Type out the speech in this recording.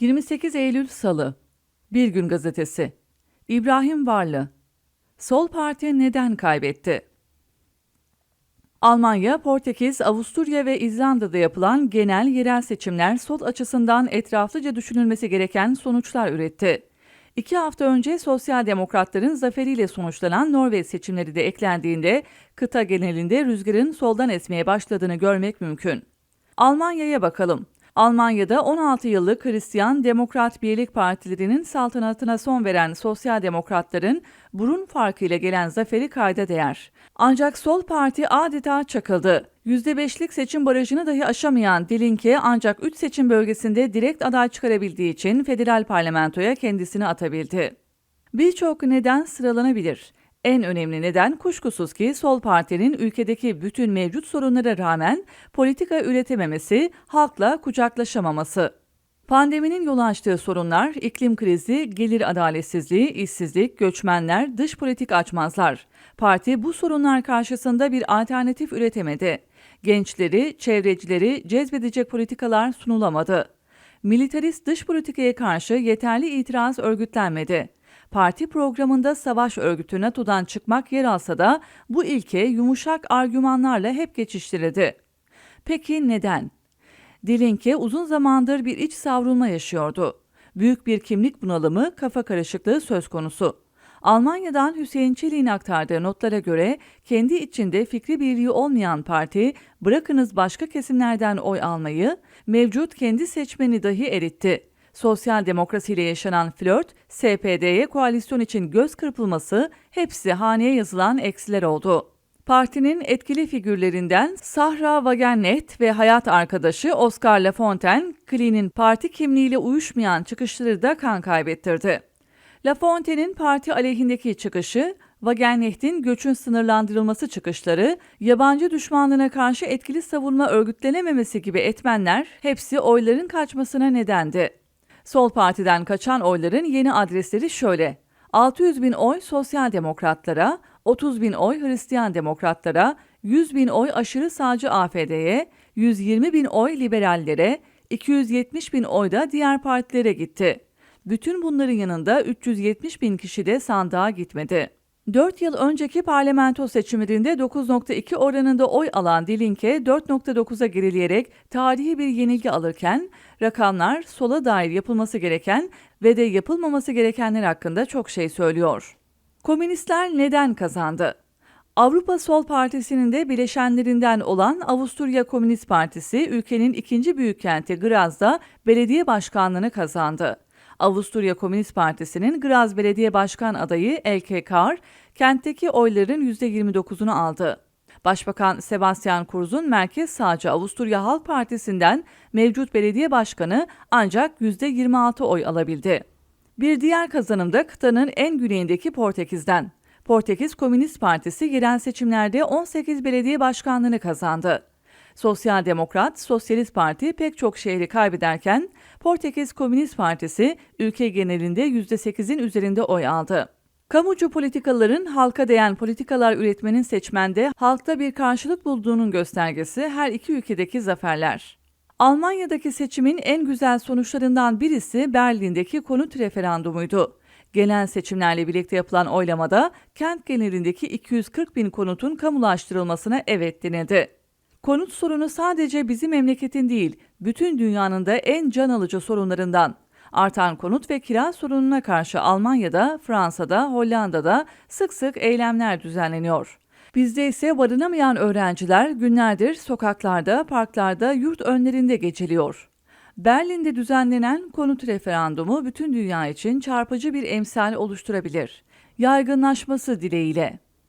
28 Eylül Salı Bir Gün Gazetesi İbrahim Varlı Sol Parti neden kaybetti? Almanya, Portekiz, Avusturya ve İzlanda'da yapılan genel yerel seçimler sol açısından etraflıca düşünülmesi gereken sonuçlar üretti. İki hafta önce sosyal demokratların zaferiyle sonuçlanan Norveç seçimleri de eklendiğinde kıta genelinde rüzgarın soldan esmeye başladığını görmek mümkün. Almanya'ya bakalım. Almanya'da 16 yıllık Hristiyan Demokrat Birlik Partilerinin saltanatına son veren sosyal demokratların burun farkıyla gelen zaferi kayda değer. Ancak sol parti adeta çakıldı. %5'lik seçim barajını dahi aşamayan Dilinke ancak 3 seçim bölgesinde direkt aday çıkarabildiği için federal parlamentoya kendisini atabildi. Birçok neden sıralanabilir. En önemli neden kuşkusuz ki sol partinin ülkedeki bütün mevcut sorunlara rağmen politika üretememesi, halkla kucaklaşamaması. Pandeminin yol açtığı sorunlar, iklim krizi, gelir adaletsizliği, işsizlik, göçmenler, dış politik açmazlar. Parti bu sorunlar karşısında bir alternatif üretemedi. Gençleri, çevrecileri cezbedecek politikalar sunulamadı. Militarist dış politikaya karşı yeterli itiraz örgütlenmedi. Parti programında savaş örgütü NATO'dan çıkmak yer alsa da bu ilke yumuşak argümanlarla hep geçiştirildi. Peki neden? Dilinke uzun zamandır bir iç savrulma yaşıyordu. Büyük bir kimlik bunalımı, kafa karışıklığı söz konusu. Almanya'dan Hüseyin Çelik'in aktardığı notlara göre kendi içinde fikri birliği olmayan parti bırakınız başka kesimlerden oy almayı, mevcut kendi seçmeni dahi eritti. Sosyal demokrasiyle yaşanan flört, SPD'ye koalisyon için göz kırpılması hepsi haneye yazılan eksiler oldu. Partinin etkili figürlerinden Sahra Wagenknecht ve hayat arkadaşı Oscar Lafontaine, Klee'nin parti kimliğiyle uyuşmayan çıkışları da kan kaybettirdi. Lafontaine'in parti aleyhindeki çıkışı, Wagenknecht'in göçün sınırlandırılması çıkışları, yabancı düşmanlığına karşı etkili savunma örgütlenememesi gibi etmenler hepsi oyların kaçmasına nedendi. Sol Parti'den kaçan oyların yeni adresleri şöyle. 600 bin oy Sosyal Demokratlara, 30 bin oy Hristiyan Demokratlara, 100 bin oy aşırı sağcı AFD'ye, 120 bin oy liberallere, 270 bin oy da diğer partilere gitti. Bütün bunların yanında 370 bin kişi de sandığa gitmedi. 4 yıl önceki parlamento seçimlerinde 9.2 oranında oy alan Dilinke 4.9'a gerileyerek tarihi bir yenilgi alırken rakamlar sola dair yapılması gereken ve de yapılmaması gerekenler hakkında çok şey söylüyor. Komünistler neden kazandı? Avrupa Sol Partisi'nin de bileşenlerinden olan Avusturya Komünist Partisi ülkenin ikinci büyük kenti Graz'da belediye başkanlığını kazandı. Avusturya Komünist Partisi'nin Graz Belediye Başkan adayı Elke Kar, kentteki oyların %29'unu aldı. Başbakan Sebastian Kurz'un merkez sağcı Avusturya Halk Partisi'nden mevcut belediye başkanı ancak %26 oy alabildi. Bir diğer kazanım da kıtanın en güneyindeki Portekiz'den. Portekiz Komünist Partisi yerel seçimlerde 18 belediye başkanlığını kazandı. Sosyal Demokrat, Sosyalist Parti pek çok şehri kaybederken Portekiz Komünist Partisi ülke genelinde %8'in üzerinde oy aldı. Kamucu politikaların halka değen politikalar üretmenin seçmende halkta bir karşılık bulduğunun göstergesi her iki ülkedeki zaferler. Almanya'daki seçimin en güzel sonuçlarından birisi Berlin'deki konut referandumuydu. Genel seçimlerle birlikte yapılan oylamada kent genelindeki 240 bin konutun kamulaştırılmasına evet denildi. Konut sorunu sadece bizim memleketin değil, bütün dünyanın da en can alıcı sorunlarından. Artan konut ve kira sorununa karşı Almanya'da, Fransa'da, Hollanda'da sık sık eylemler düzenleniyor. Bizde ise barınamayan öğrenciler günlerdir sokaklarda, parklarda, yurt önlerinde geceliyor. Berlin'de düzenlenen konut referandumu bütün dünya için çarpıcı bir emsal oluşturabilir. Yaygınlaşması dileğiyle.